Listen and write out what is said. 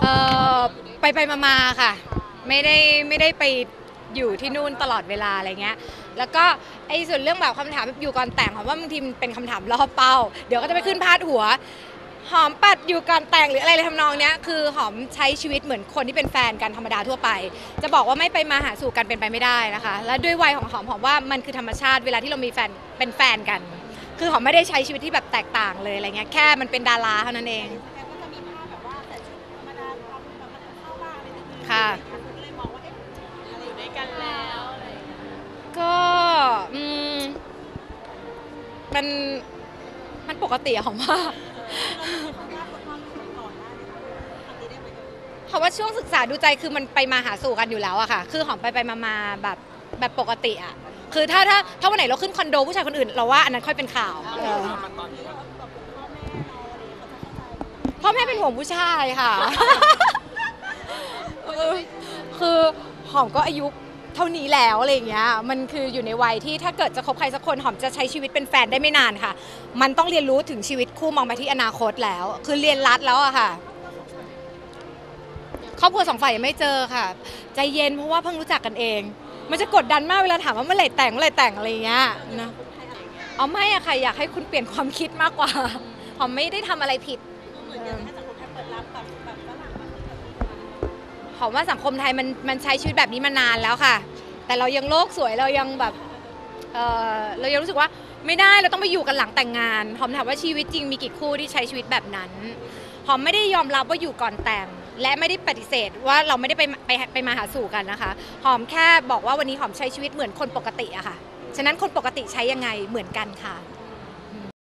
เออไปไปมามาค่ะ ไม่ได้ไม่ได้ไปอยู่ที่นู่นตลอดเวลาอะไรเงี้ย แล้วก็ไอ้ส่วนเรื่องแบบคำถามอยู่ก่อนแต่งหอมว่าบางทีมันเป็นคำถามล่อเป้า เดี๋ยวก็จะไปขึ้นพาดหัว หอมปัดอยู่ก่อนแต่งหรืออะไรเลยทำนองเนี้ยคือหอมใช้ชีวิตเหมือนคนที่เป็นแฟนกันธรรมดาทั่วไป จะบอกว่าไม่ไปมาหาสู่กันเป็นไปไม่ได้นะคะ และด้วยวัยของหอมหอมว่ามันคือธรรมชาติเวลาที่เรามีแฟนเป็นแฟนกัน คือหอมไม่ได้ใช้ชีวิตที่แบบแตกต่างเลยอะไรเงี้ยแค่มันเป็นดาราเท่านั้นเอง มันมันปกติอะหอมว่าเขาว่าคนความสวยก่อนได้ไหมคะทำนี้ได้ไหมเพราะว่าช่วงศึกษาดูใจคือมันไปมาหาสู่กันอยู่แล้วอะค่ะ คือหอมไปไปมามาแบบแบบปกติอะคือถ้าถ้าถ้าวันไหนเราขึ้นคอนโดผู้ชายคนอื่นเราว่าอันนั้นค่อยเป็นข่าวเออที่เราแบบพ่อแม่เราอะไรอย่างเงี้ยเขาจะเข้าใจพ่อแม่เป็นห่วงผู้ชายค่ะเออคือหอมก็อายุ เท่านี้แล้วอะไรอย่างเงี้ยมันคืออยู่ในวัยที่ถ้าเกิดจะคบใครสักคนหอมจะใช้ชีวิตเป็นแฟนได้ไม่นานค่ะ มันต้องเรียนรู้ถึงชีวิตคู่มองไปที่อนาคตแล้ว คือเรียนรัดแล้วอะค่ะครอบครัวสองฝ่ายยังไม่เจอค่ะ ใจเย็นเพราะว่าเพิ่งรู้จักกันเอง มันจะกดดันมากเวลาถามว่าเมื่อไหร่แต่งเมื่อไหร่แต่งอะไรอย่างเงี้ยนะเอาไม่อะค่ะอยากให้คุณเปลี่ยนความคิดมากกว่าหอมไม่ได้ทำอะไรผิดเหมือนอย่างถ้าสังคมเปิดรับแบ อมว่าสังคมไทยมันมันใช้ชีวิตแบบนี้มานานแล้วค่ะ แต่เรายังโลกสวยเรายังแบบเออเรายังรู้สึกว่าไม่ได้เราต้องไปอยู่กันหลังแต่งงานหอมถามว่าชีวิตจริงมีกี่คู่ที่ใช้ชีวิตแบบนั้นหอมไม่ได้ยอมรับว่าอยู่ก่อนแต่ง และไม่ได้ปฏิเสธว่าเราไม่ได้ไปไปไปมาหาสู่กันนะคะ หอมแค่บอกว่าวันนี้หอมใช้ชีวิตเหมือนคนปกติอะค่ะ ฉะนั้นคนปกติใช้ยังไงเหมือนกันค่ะ